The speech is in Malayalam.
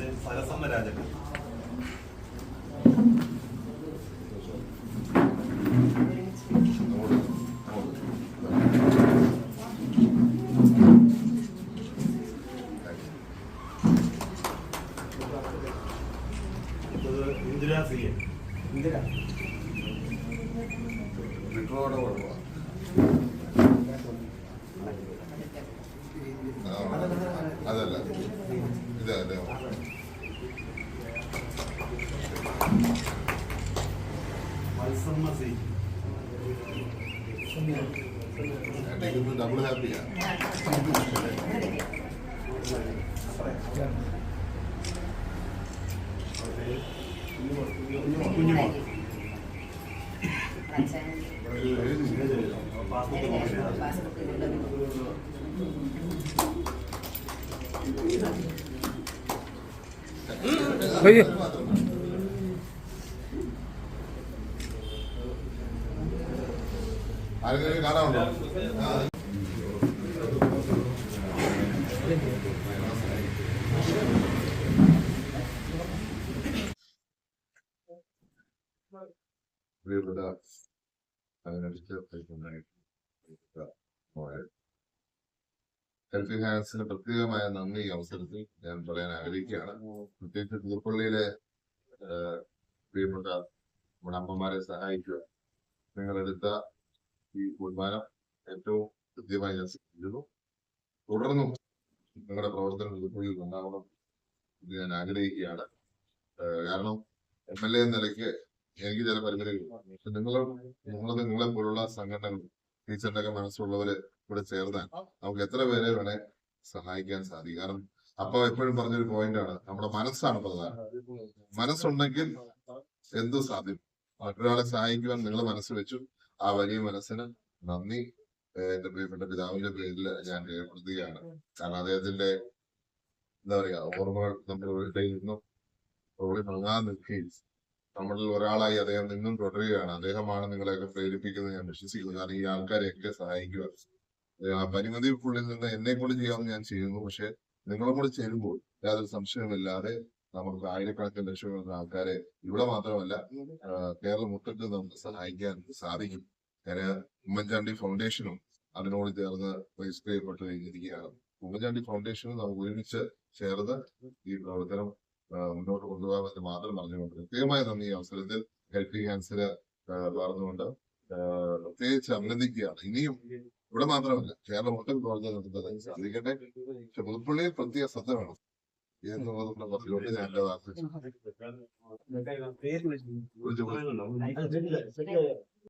അത് സരസമ്മ ഇത് ഇന്ദിരാ സി. എ വിട്രോടെ കുഴപ്പമാണ് അതല്ല. മത്സമ്മ സി എനിക്ക് ഡബിൾ ഹാപ്പിയാ കുഞ്ഞുമോൾ അച്ഛൻ പാസ്ബുക്ക് നോക്കിയാ പാസ്ബുക്കിലുള്ള അയ്യോ. ആരെങ്കിലും ഹാൻഡ്സിന് പ്രത്യേകമായ നന്ദി ഈ അവസരത്തിൽ ഞാൻ പറയാൻ ആഗ്രഹിക്കുകയാണ്. പ്രത്യേകിച്ച് തീർപ്പള്ളിയിലെ പ്രിയപ്പെട്ട നമ്മുടെ അമ്മമാരെ സഹായിക്കുക. നിങ്ങളെടുത്ത ഈ തീരുമാനം ഏറ്റവും കൃത്യമായി ഞാൻ ശ്രദ്ധിക്കുന്നു തുടർന്നും നിങ്ങളുടെ പ്രവർത്തനം ഇതുപോയി ഉണ്ടാവണം എന്ന് ഞാൻ ആഗ്രഹിക്കുകയാണ്. കാരണം എം എൽ എ എന്ന നിലയ്ക്ക് എനിക്ക് ചില പരിമിതികളുണ്ട്. നിങ്ങൾ നിങ്ങൾ നിങ്ങളെ പോലുള്ള സംഘടനകൾ ടീച്ചറിന്റെ മനസ്സുള്ളവര് ഇവിടെ ചേർന്നാൽ നമുക്ക് എത്ര പേരെ വേണേ സഹായിക്കാൻ സാധിക്കും. കാരണം അപ്പൊ എപ്പോഴും പറഞ്ഞൊരു പോയിന്റ് ആണ് നമ്മുടെ മനസ്സാണ് പ്രധാനം. മനസ്സുണ്ടെങ്കിൽ എന്തും സാധ്യം. മറ്റൊരാളെ സഹായിക്കുവാൻ നിങ്ങൾ മനസ്സ് വെച്ചു ആ വലിയ മനസ്സിന് നന്ദി. എന്റെ പ്രിയപ്പെട്ട പിതാവിന്റെ പേരിൽ ഞാൻ രേഖപ്പെടുത്തുകയാണ്. കാരണം അദ്ദേഹത്തിന്റെ എന്താ പറയാ ഓർമ്മകൾ നമ്മൾ ഇടയിൽ നിന്നും ഓടി മങ്ങാൻ നിൽക്കുകയും നമ്മളിൽ ഒരാളായി അദ്ദേഹം നിന്നും തുടരുകയാണ്. അദ്ദേഹമാണ് നിങ്ങളെയൊക്കെ പ്രേരിപ്പിക്കുന്നത്. ഞാൻ വിശ്വസിക്കുന്നു. കാരണം ഈ ആൾക്കാരെയൊക്കെ സഹായിക്കുക ആ ആ പരിമിതിക്കുള്ളിൽ നിന്ന് എന്നെ കൊണ്ട് ചെയ്യാമെന്ന് ഞാൻ ചെയ്യുന്നു. പക്ഷെ നിങ്ങളും കൂടി ചേരുമ്പോൾ യാതൊരു സംശയമില്ലാതെ നമുക്ക് ആയിരക്കണക്കിന് ലക്ഷക്കണക്കിന് ആൾക്കാരെ ഇവിടെ മാത്രമല്ല കേരളം മൊത്തത്തിൽ നമുക്ക് സഹായിക്കാൻ സാധിക്കും. ഞാൻ ഉമ്മൻചാണ്ടി ഫൗണ്ടേഷനും അതിനോട് ചേർന്ന് രജിസ്റ്റർ ചെയ്യപ്പെട്ട് കഴിഞ്ഞിരിക്കുകയാണ്. ഉമ്മൻചാണ്ടി ഫൗണ്ടേഷനും നമുക്ക് ഒരുമിച്ച് ചേർന്ന് ഈ പ്രവർത്തനം മുന്നോട്ട് കൊണ്ടുപോകാമെന്ന് മാത്രം പറഞ്ഞുകൊണ്ട് കൃത്യമായ നന്ദി. ഈ അവസരത്തിൽ ഹെൽപ്പ് ഹാൻഡ്സിന് പറഞ്ഞുകൊണ്ട് പ്രത്യേകിച്ച് അഭിനന്ദിക്കുകയാണ്. ഇനിയും ഇവിടെ മാത്രമല്ല കേരളം മൊത്തം പ്രവർത്തനം നടത്തുന്നത് സാധിക്കട്ടെ പക്ഷെ പുതുപ്പള്ളിയിൽ പ്രത്യേക ശ്രദ്ധ വേണം. ఏదో